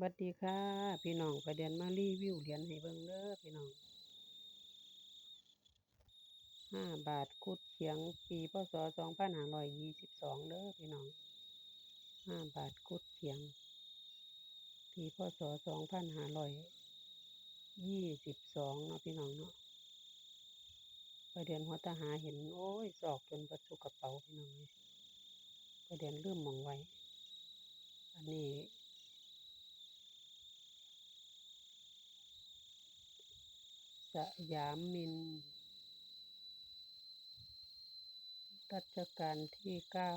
บัดดีค่ะ พี่น้องประเด็นมารีวิวเหรียญให้เบิ่งเด้อพี่น้องห้าบาทกุดเขียงปีพศสองพันห้าร้อยยี่สิบสองเด้อพี่น้องห้าบาทกุดเขียง ปีพศสองพันห้าร้อยยี่สิบสองเนาะพี่น้องเนาะประเด็นหัวตาหาเห็น โอ้ยสอกจนประจุกระเป๋าพี่น้องเลยประเด็นเริ่มมองไว้ อันนี้ สยามมิน รัชกาลที่เก้า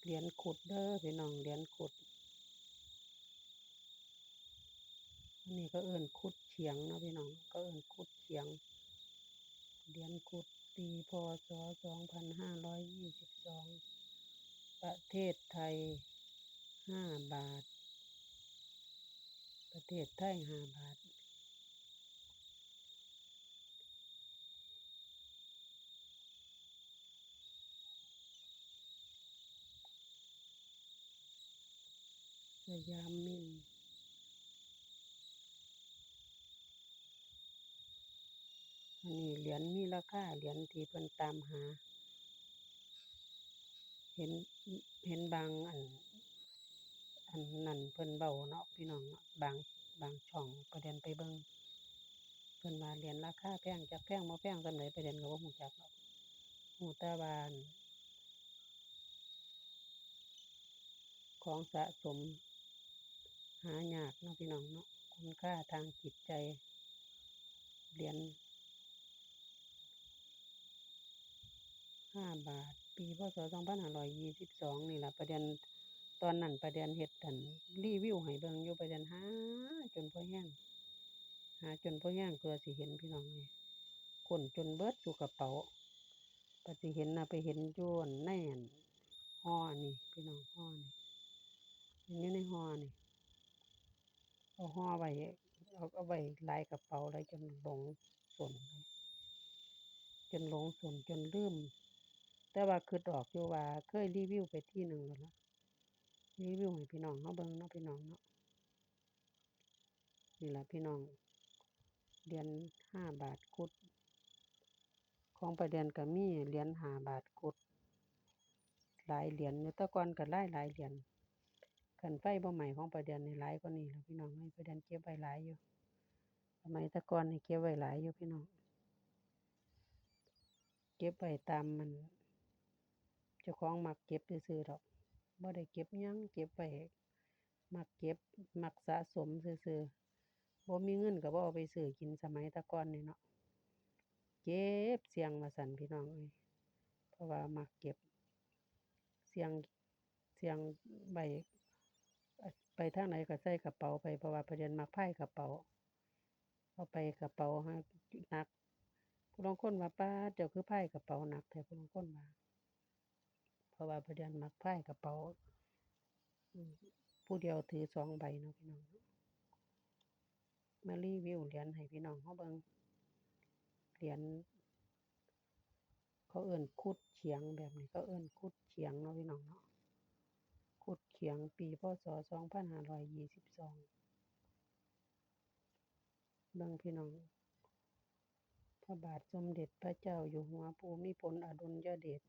เหรียญขุดเด้อพี่น้องเหรียญขุดนนี้ก็เอิ้นขุดเฉียงนะพี่น้อง ก็เอิ้นขุดเฉียง เหรียญขุดปีพศสองพันห้าร้อยยี่สิบสองประเทศไทยห้าบาท ประเทศไทยห้าบาทสยามมินอันนี้เหรียญมีราคาเหรียญที่เพิ่นตามหา เห็นเห็นบางอัน นนั้นเพิ่นเว้าเนาะพี่น้องเนาะบางบางช่องประเด็นไปเบิ่งเพิ่นว่าเรียญราคาแพงจักแพงบ่แพงส่ำใดประเด็นก็บ่รู้จักดอกรู้ต่ว่าน ของสะสม หายากเนาะพี่น้องเนาะคุณค่าทางจิตใจเหรียญห้าบาท ปีพศสองพันห้าร้อยยี่สิบสองนี่แหละประเด็น ตอนนั้นประเด็นเฮ็ดอันรีวิวให้เบิ่งอยู่ประเด็นหาจนพอแรงหาจนพอแรงเพื่อสิเห็นพี่น้องเอ้ยค้นจนเบิดซุกระเป๋าก็สิเห็นนะไปเห็นอยู่อั่นในอั่นห่อนี่พี่น้องห่อนี่เห็นอยู่ในห่อนี่เอาห่อไว้เอาเอาไว้ลายกระเป๋าหลายจนหลงสนเลยจนหลงสนจนลืมแต่ว่าคิดอกอยู่ว่าเคยรีวิวไปที่หนึ่งแล้ว รีวิวให้พี่น้องเราเบิ่งเนาะพี่น้องเนาะนี่แหละพี่น้องเหรียญห้าบาทกุด ของประเด็นก็มีเหรียญห้าบาทกุด หลายเหรียญอยู่แต่ก่อนก็หลายหลายเหรียญคันไฟบ่ไหม้ของประเด็นนี่หลายกว่านี้ล่ะพี่น้องเอ้ประเด็นเก็บไว้หลายอยู่สมัยแต่ก่อนนี่เก็บไว้หลายอยู่พี่น้องเก็บไว้ตามมันเจ้าของมักเก็บซื่อๆดอก บ่ได้เก็บยังเก็บไว้มักเก็บมักสะสมซื่อๆบ่มีเงินก็บ่เอาไปซื้อกินสมัยต่ก่อนนี่เนาะเก็บเสียงว่าซั้นพี่น้องเอ้ยเพราะว่ามักเก็บ เสียงเสียงไว้ไปทางไหนก็ใส่กระเป๋าไปเพราะว่าประเด็นมักพายกระเป๋าเอาไปกระเป๋าหาหนักผู้ลางคนว่าป๊าเดเจ้าคือไพายกระเป๋าหนักแท้ผู้ลางคนว่า เพราะว่าประเด็นมักพายกระเป๋าผู้เดียวถือสองใบเนาะพี่น้องมารีวิวเหรียญให้พี่น้องเราเบิงเหรียญเขาเอิ้นคุดเฉียงแบบนี้เขาเอิ้นคุดเฉียงเนาะพี่น้องเนาะคุดเฉียงปีพศสองพันห้าร้อยยี่สิบสองเบิงพี่น้องพระบาทสมเด็จพระเจ้าอยู่หัวภูมิพลอดุลยเดช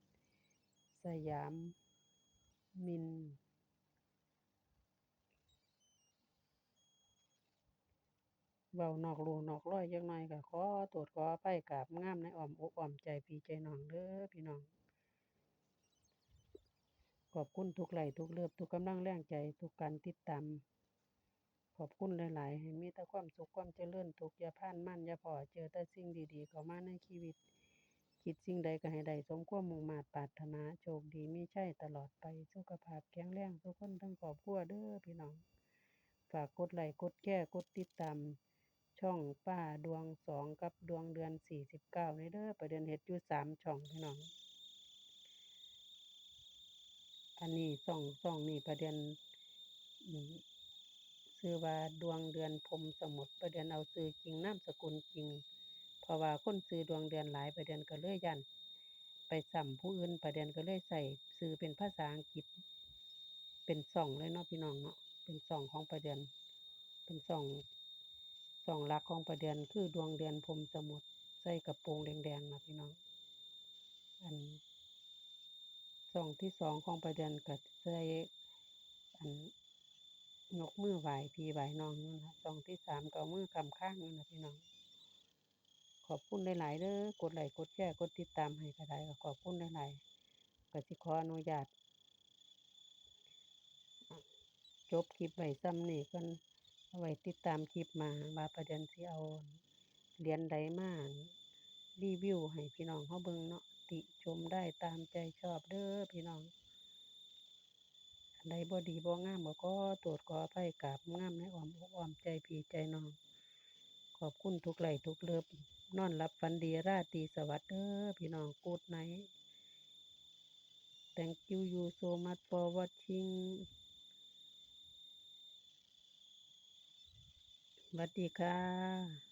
สยาม มินเว้านอกลู่นอกร้อยจักหน่อยก็ขอโทษขออภัยกราบงามในอ้อมอกอ้อมใจพี่ใจน้องเด้อพี่น้อง ขอบคุณทุกไหลทุกเลิฟทุกกำลังแรงใจทุกการติดตามขอบคุณหลาย ๆ ให้มีแต่ความสุขความเจริญทุกอย่าพานมั่นอย่าพอเจอแต่สิ่งดี ๆ เข้ามาในชีวิต คิดสิ่งใดก็ให้ได้สมความมุ่งมา่ปรารถนาโชคดีมีชัยตลอดไปสุขภาพแข็งแรงทุกคนทั้งครอบครัวเด้อพี่น้อง ฝากกดไลก์กดแชร์กดติดตามช่องป้าดวงสองกับดวงเดือนสี่สิบเก้านี้เด้อประเด็นเฮ็ดอยู่สามช่องพี่น้อง อันนี้ช่องช่องนี้ประเด็นอือชื่อว่าดวงเดือนพรมสมุทรประเด็นเอาชื่อจริงนามสกุลจริง เพราะว่าคนชื่อดวงเดือนหลายประเด็นก็เลยย้านไปซ้ำผู้อื่นประเด็นก็เลยใช้ชื่อเป็นภาษาอังกฤษ เป็นช่องเลยเนาะพี่น้องเนาะเป็นช่องของประเดือน เป็นช่องช่องหลักของประเดือนคือดวงเดือนพรมสมุทรใส่กระโปรงแดงๆนะพี่น้อง อันช่องที่สองของประเดือนก็ใส่อันยกมือไหวพี่ไหวน้องนั่นะช่องที่สามก็มือค้ำคางอยู่น่ะพี่น้อง ขอบคุณหลายๆเด้อกดไลก์กดแชร์กดติดตามให้ก็ได้ก็ขอบคุณหลายๆก็สิขออนุญาตจบคลิปไว้ส่ำนี้ก่อนเอาไว้ติดตามคลิปหน้าว่าประเดือนสิเอาเหรียญใดมารีวิวให้พี่น้องเราเบิ่งเนาะติชมได้ตามใจชอบเด้อพี่น้องอันใดบ่ดีบ่งามก็ขอโทษขออภัยกราบงามในอ้อมอกอ้อมใจพี่ใจน้อง ขอบคุณทุกไลก์ทุกเลิฟ นอนหลับฝันดีราตรีสวัสดิ์พี่น้องกูดไน Thank you you so much for watching สวัสดีค่ะ